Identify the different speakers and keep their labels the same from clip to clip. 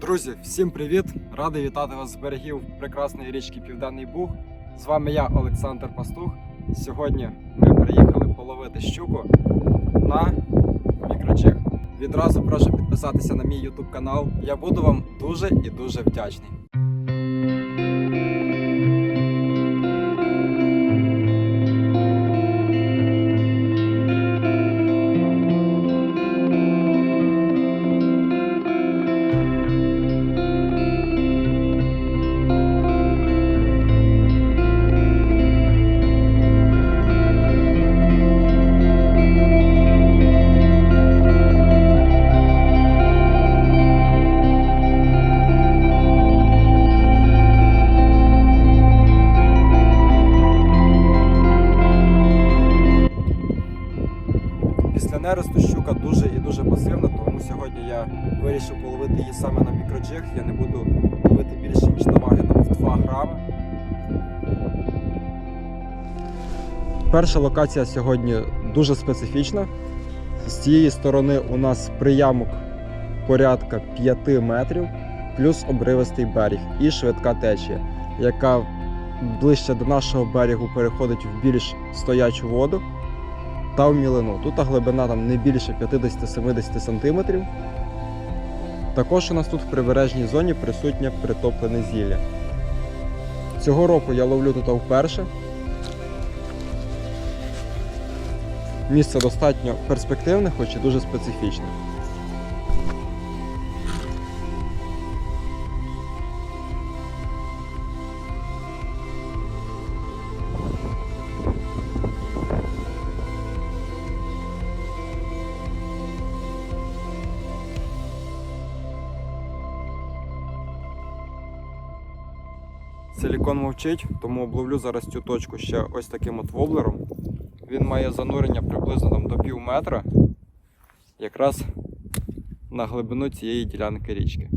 Speaker 1: Друзі, всім привіт! Радий вітати вас з берегів прекрасної річки Південний Буг. З вами я, Олександр Пастух. Сьогодні ми приїхали половити щуку на мікрочих. Відразу прошу підписатися на мій YouTube канал. Я буду вам дуже і дуже вдячний. Я вирішив половити її саме на мікроджиг. Я не буду ловити більше, ніж на ваги там, в 2 грами. Перша локація сьогодні дуже специфічна. З цієї сторони у нас приямок порядка 5 метрів, плюс обривистий берег і швидка течія, яка ближче до нашого берегу переходить в більш стоячу воду та в. Тут глибина там не більше 50-70 см. Також у нас тут в прибережній зоні присутнє притоплене зілля. Цього року я ловлю тут вперше. Місце достатньо перспективне, хоч і дуже специфічне. Силікон мовчить, тому обловлю зараз цю точку ще ось таким от воблером. Він має занурення приблизно там до пів метра, якраз на глибину цієї ділянки річки.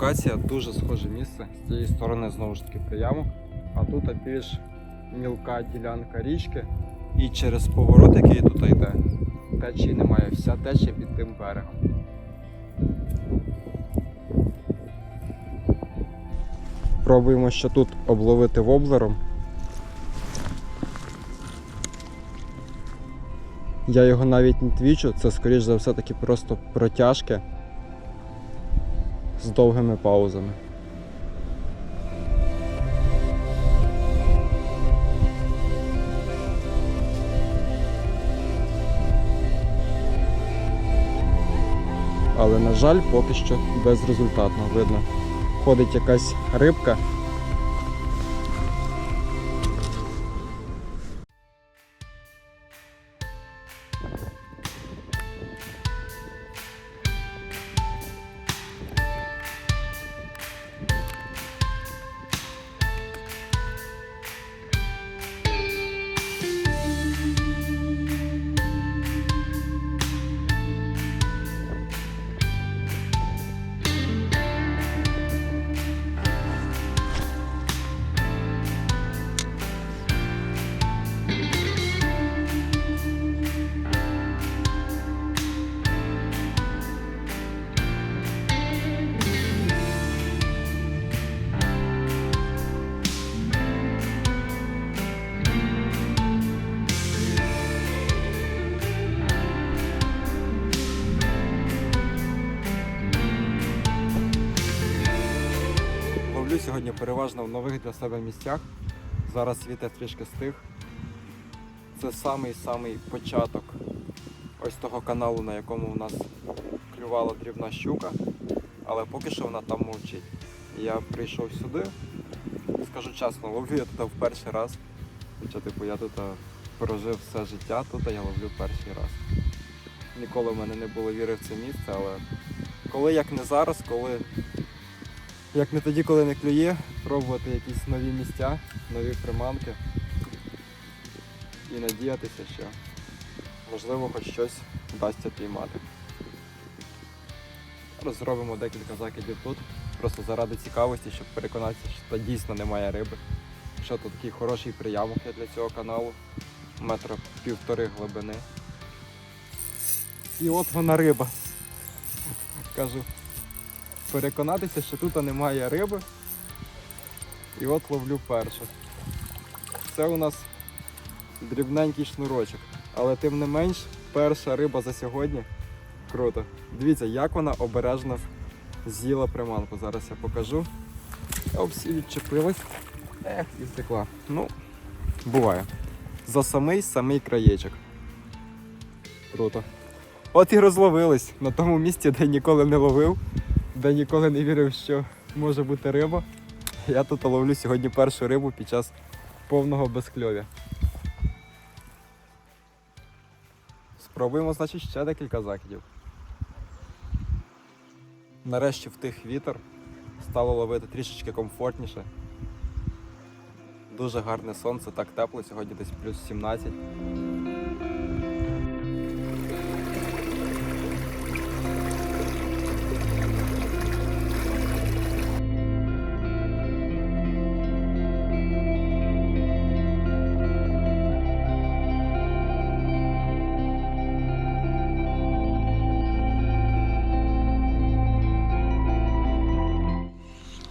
Speaker 1: Локація дуже схоже місце. З цієї сторони знову ж таки приямок, а тут більш мілка ділянка річки. І через поворот, який тут йде, течії немає. Вся течія під тим берегом. Пробуємо ще тут обловити воблером. Я його навіть не твічу, це скоріш за все таки просто протяжки з довгими паузами. Але, на жаль, поки що безрезультатно видно. Ходить якась рибка. Переважно в нових для себе місцях. Зараз світе трішки стих. Це самий-самий початок ось того каналу, на якому у нас клювала дрібна щука, але поки що вона там мовчить. я прийшов сюди. Скажу чесно, ловлю я тут в перший раз. Хоча, типу, я тут прожив все життя, тут я ловлю перший раз. Ніколи в мене не було віри в це місце, але коли як не зараз, коли як не тоді, коли не клює, пробувати якісь нові місця, нові приманки і надіятися, що можливо хоч щось вдасться піймати. Зараз зробимо декілька закидів тут, просто заради цікавості, щоб переконатися, що тут дійсно немає риби. Що тут такий хороший приямок є для цього каналу, метра півтори глибини. І от вона риба. Кажу, переконатися, що тут немає риби. І от ловлю першу. Це у нас дрібненький шнурочок. Але тим не менш, перша риба за сьогодні. Круто. Дивіться, як вона обережно з'їла приманку. Зараз я покажу. Оп, всі відчепилась. Ех, і втекла. Ну, буває. За самий самий краєчок. Круто. От і розловились на тому місці, де ніколи не ловив, де ніколи не вірив, що може бути риба. Я тут ловлю сьогодні першу рибу під час повного безкльов'я. Спробуємо, значить, ще декілька закидів. Нарешті втих вітер. Стало ловити трішечки комфортніше. Дуже гарне сонце, так тепло, сьогодні десь плюс 17.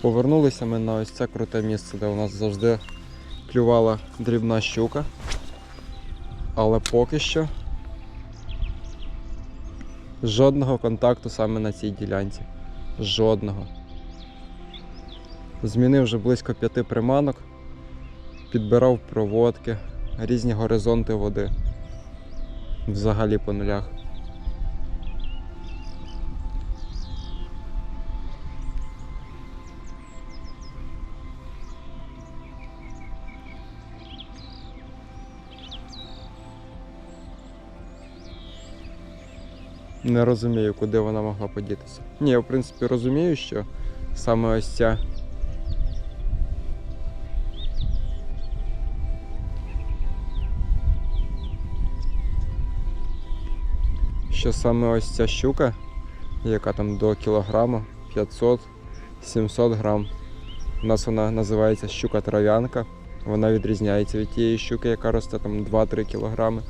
Speaker 1: Повернулися ми на ось це круте місце, де у нас завжди клювала дрібна щука. Але поки що жодного контакту саме на цій ділянці. Жодного. Змінив вже близько п'яти приманок, підбирав проводки, різні горизонти води. Взагалі по нулях. Не розумію, куди вона могла подітися. Ні, я в принципі розумію, що саме ось ця. Що саме ось ця щука, яка там до кілограму 500-700 грам. У нас вона називається щука трав'янка. Вона відрізняється від тієї щуки, яка росте там 2-3 кілограми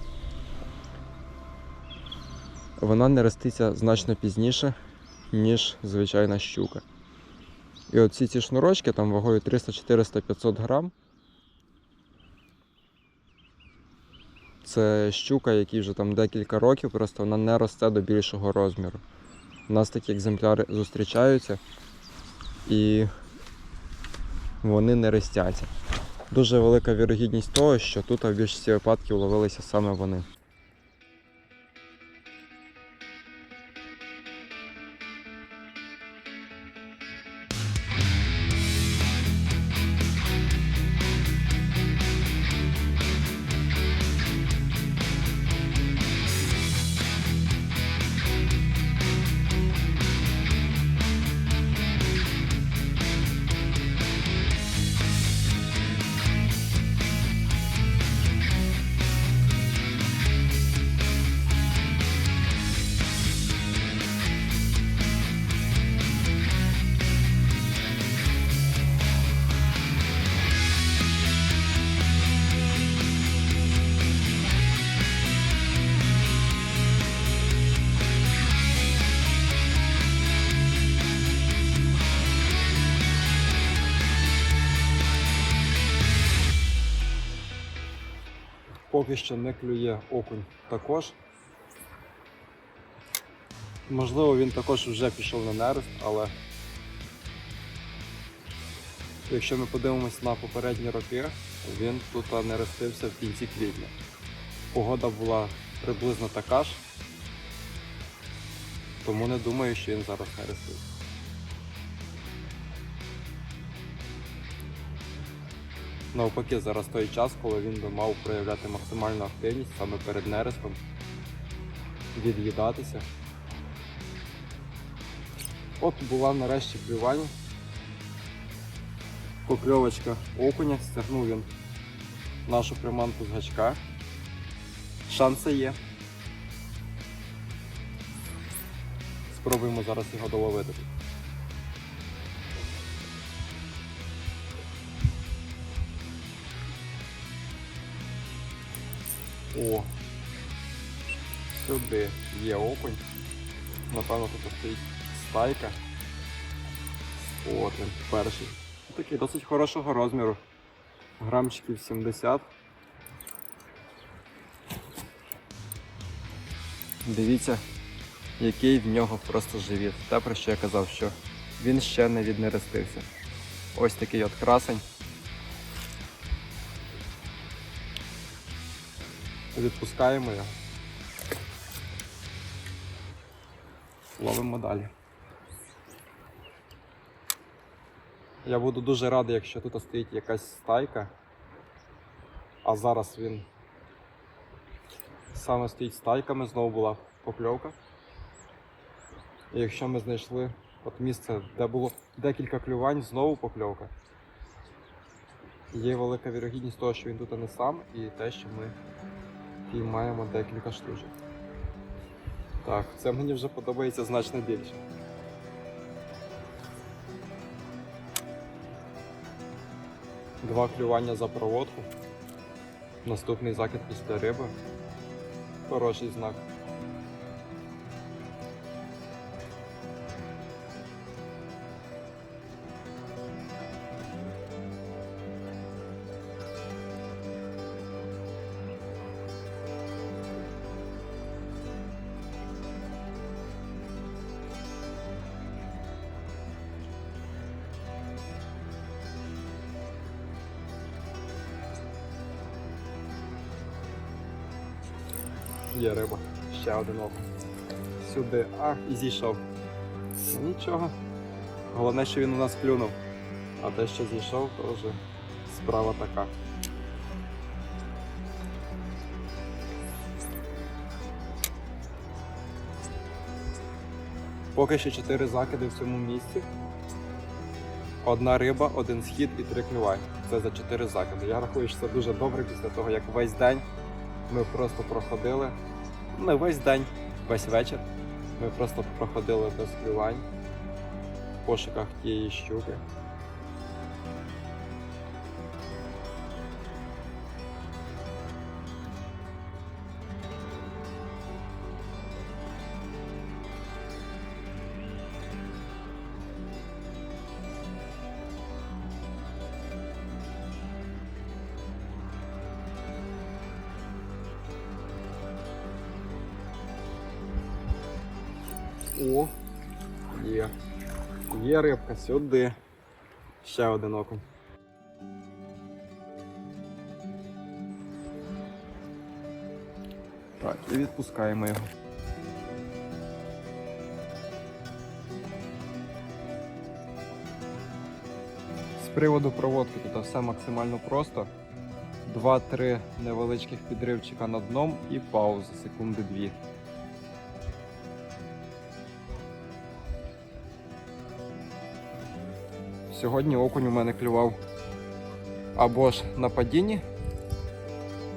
Speaker 1: вона не роститься значно пізніше, ніж звичайна щука. І оці ці шнурочки там вагою 300, 400, 500 грам. Це щука, якій вже там декілька років, просто вона не росте до більшого розміру. У нас такі екземпляри зустрічаються і вони не ростяться. Дуже велика вірогідність того, що тут в більшості випадків ловилися саме вони. Поки що не клює окунь також. Можливо, він також вже пішов на нерест, але якщо ми подивимось на попередні роки, він тут нерестився в кінці квітня. Погода була приблизно така ж, тому не думаю, що він зараз нерестився. Навпаки, зараз той час, коли він би мав проявляти максимальну активність саме перед нерестом, від'їдатися. От була нарешті клювання. Покльовочка окуня, стягнув він нашу приманку з гачка. Шанси є. Спробуємо зараз його доловити. О! Сюди є окунь. Напевно, тут стоїть стайка. От він, перший. Такий досить хорошого розміру. Грамчиків 70. Дивіться, який в нього просто живіт. Те, про що я казав, що він ще не віднерестився. Ось такий от красень. Відпускаємо його. Ловимо далі. Я буду дуже радий, якщо тут стоїть якась стайка. А зараз він саме стоїть стайками, знову була покльовка. І якщо ми знайшли от місце, де було декілька клювань, знову покльовка. Є велика вірогідність того, що він тут не сам, і те, що ми піймаємо декілька штучок. Так, це мені вже подобається значно більше. Два клювання за проводку. Наступний закид після риби. Хороший знак. Є риба. Ще один окунь. Сюди. А, і зійшов. Нічого. Головне, що він у нас клюнув. А те, що зійшов, то вже справа така. Поки що 4 закиди в цьому місці. Одна риба, один схід і три клювання. Це за 4 закиди. Я рахую, що це дуже добре після того, як весь день ми просто проходили. Не весь день, весь вечір. Ми просто проходили без клювань в пошуках тієї щуки. О, є. Є рибка сюди. Ще один окунь. Так, і відпускаємо його. З приводу проводки тут все максимально просто. Два-три невеличких підривчика на дном і пауза секунди дві. Сьогодні окунь у мене клював або ж на падінні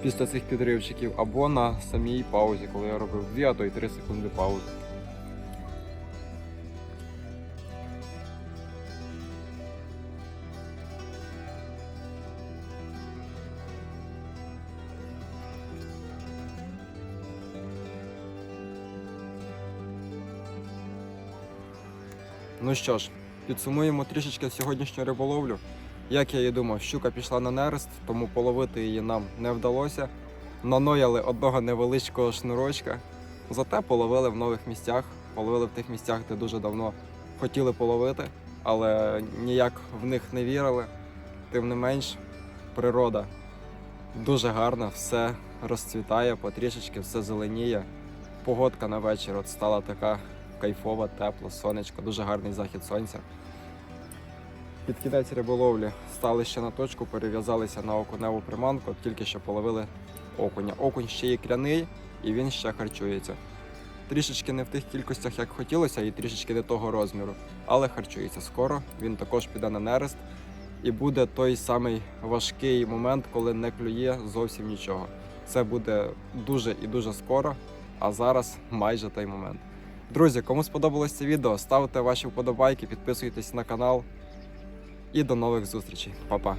Speaker 1: після цих підривчиків, або на самій паузі, коли я робив 2, а то й 3 секунди паузи. Ну що ж, підсумуємо трішечки сьогоднішню риболовлю. Як я і думав, щука пішла на нерест, тому половити її нам не вдалося. Нанояли одного невеличкого шнурочка, зате половили в нових місцях, половили в тих місцях, де дуже давно хотіли половити, але ніяк в них не вірили. Тим не менш, природа дуже гарна, все розцвітає потрішечки, все зеленіє. Погодка на вечір от стала така кайфова, тепла, сонечко, дуже гарний захід сонця. Під кінець риболовлі стали ще на точку, перев'язалися на окуневу приманку, тільки що половили окуня. Окунь ще є кряний і він ще харчується. Трішечки не в тих кількостях, як хотілося, і трішечки не того розміру, але харчується скоро. Він також піде на нерест. І буде той самий важкий момент, коли не клює зовсім нічого. Це буде дуже і дуже скоро, а зараз майже той момент. Друзі, кому сподобалось це відео, ставте ваші вподобайки, підписуйтесь на канал. І до нових зустрічей. Па-па!